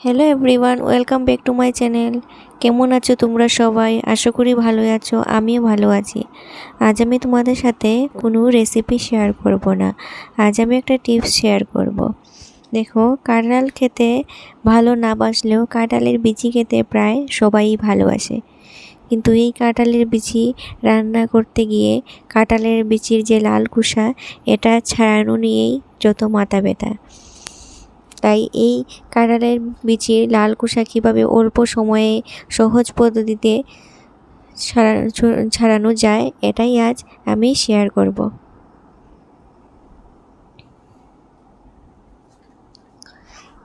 Hello everyone welcome back to my channel কেমন আছো তোমরা সবাই? আশা করি ভালো আছো, আমিও ভালো আছি। আজ আমি তোমাদের সাথে কোনো রেসিপি শেয়ার করব না। আজ আমি একটা টিপস শেয়ার করব। দেখো, কাঁঠাল খেতে ভালো না বাসলেও কাঁঠালের বিচি খেতে প্রায় সবাই ভালোবাসে কিন্তু এই কাঁঠালের বিচি রান্না করতে গিয়ে কাঁঠালের বিচির যে লাল কুসা এটা ছাড়ানো নিয়েই যত মাথা ব্যথা। তাই এই কাঁঠালের বিচির লাল কুসা কীভাবে অল্প সময়ে সহজ পদ্ধতিতে ছাড়ানো যায়, এটাই আজ আমি শেয়ার করব।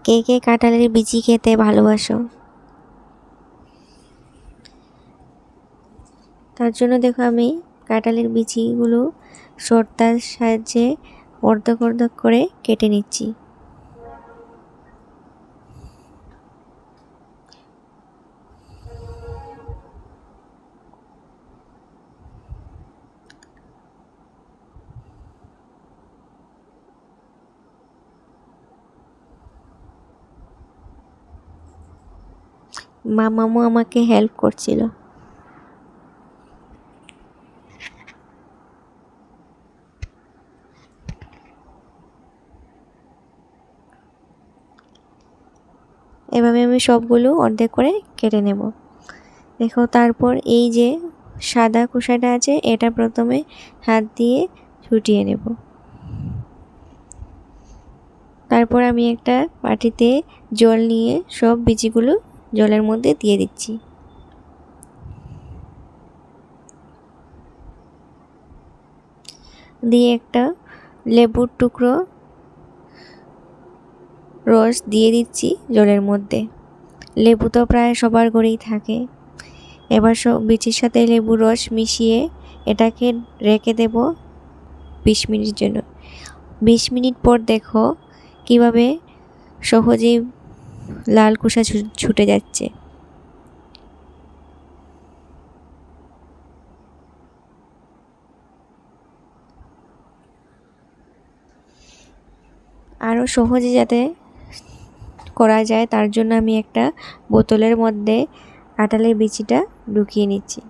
কে কে কাঁঠালের বিচি খেতে ভালোবাসো? তার জন্য দেখো আমি কাঁঠালের বিচিগুলো সর্তার সাহায্যে অর্ধক অর্ধক করে কেটে নিচ্ছি। মামামু আমাকে হেল্প করছিল। এভাবে আমি সবগুলো অর্ধেক করে কেটে নেব। দেখো, তারপর এই যে সাদা কুসাটা আছে, এটা প্রথমে হাত দিয়ে ছুটিয়ে নেব। তারপর আমি একটা বাটিতে জল নিয়ে সব বিচিগুলো জলের মধ্যে দিয়ে দিচ্ছি। দিয়ে একটা লেবুর টুকরো রস দিয়ে দিচ্ছি জলের মধ্যে। লেবু তো প্রায় সবার ঘরেই থাকে। এবার সব বিচির সাথে লেবুর রস মিশিয়ে এটাকে রেখে দেব বিশ মিনিট জন্য। বিশ মিনিট পর দেখো কীভাবে সহজেই লাল কুসা ছুটে যাচ্ছে। আরও সহজে যাতে করা যায়, তার জন্য আমি একটা বোতলের মধ্যে আটালের বিচিটা ঢুকিয়ে নিচ্ছি।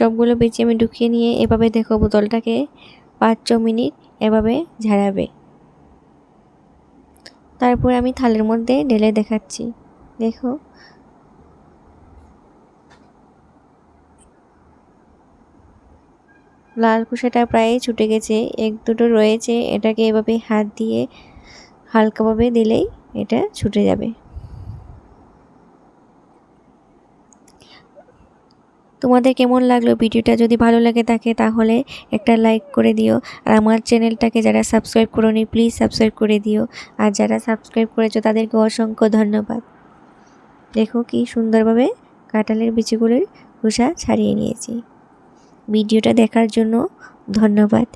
সবগুলো বেছে আমি ঢুকিয়ে নিয়ে এভাবে দেখো বোতলটাকে পাঁচ ছ মিনিট এভাবে ঝাড়াবে। তারপর আমি থালের মধ্যে ঢেলে দেখাচ্ছি। দেখো। লাল কুসাটা প্রায় ছুটে গেছে। এক দুটো রয়েছে। এটাকে এভাবে হাত দিয়ে হালকাভাবে দিলেই এটা ছুটে যাবে। তোমাদের কেমন লাগল ভিডিওটা? যদি ভালো লাগে থাকে তাহলে একটা লাইক করে দিও। আর আমার চ্যানেলটাকে যারা সাবস্ক্রাইব করোনি প্লিজ সাবস্ক্রাইব করে দিও। আর যারা সাবস্ক্রাইব করেছ তাদেরকে অসংখ্য ধন্যবাদ। দেখো কি সুন্দরভাবে কাঁঠালের বিচিগুলির খোসা ছাড়িয়ে নিয়েছি। ভিডিওটা দেখার জন্য ধন্যবাদ।